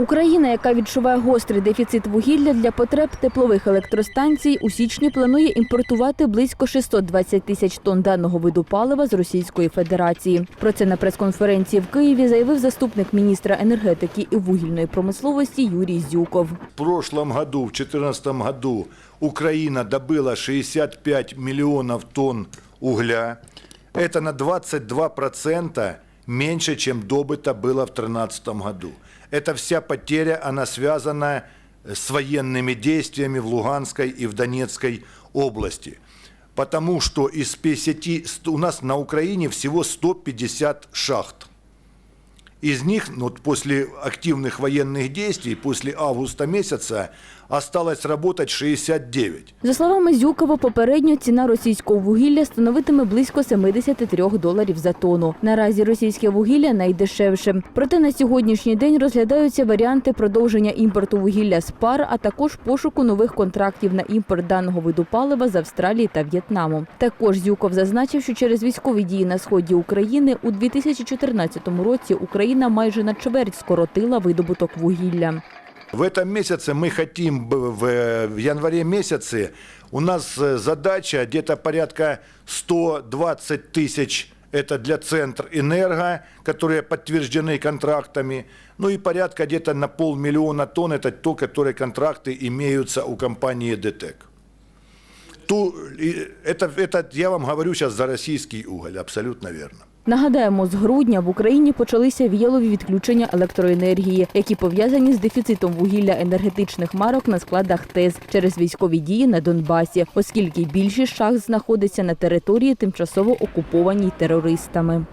Україна, яка відчуває гострий дефіцит вугілля для потреб теплових електростанцій, у січні планує імпортувати близько 620 тисяч тонн даного виду палива з Російської Федерації. Про це на прес-конференції в Києві заявив заступник міністра енергетики і вугільної промисловості Юрій Зюков. В прошлом году, в 2014 году, Украина добыла 65 миллионов тонн угля. Это на 22% меньше, чем добыто было в 2013 году. Эта вся потеря, она связана с военными действиями в Луганской и в Донецкой области. Потому что из 50, у нас на Украине всего 150 шахт. Из них, ну, вот после активных военных действий, после августа месяца, осталось работать 69. За словами Зюкова, попередньо ціна російського вугілля становитиме близько 73 доларів за тонну. Наразі російське вугілля найдешевше. Проте на сьогоднішній день розглядаються варіанти продовження імпорту вугілля з пар, а також пошуку нових контрактів на імпорт даного виду палива з Австралії та В'єтнаму. Також Зюков зазначив, що через військові дії на сході України у 2014 році Україна майже на чверть скоротила видобуток вугілля. В этом месяце мы хотим, б- в, в январе месяце, у нас э, задача где-то порядка 120 тысяч это для Центр Энерго, которые подтверждены контрактами. Ну и порядка где-то на полмиллиона тонн, это то, которые контракты имеются у компании ДТЕК. Ту, и это, это я вам говорю сейчас за российский уголь, абсолютно верно. Нагадаємо, з грудня в Україні почалися віялові відключення електроенергії, які пов'язані з дефіцитом вугілля енергетичних марок на складах ТЕЗ через військові дії на Донбасі, оскільки більшість шахт знаходиться на території тимчасово окупованій терористами.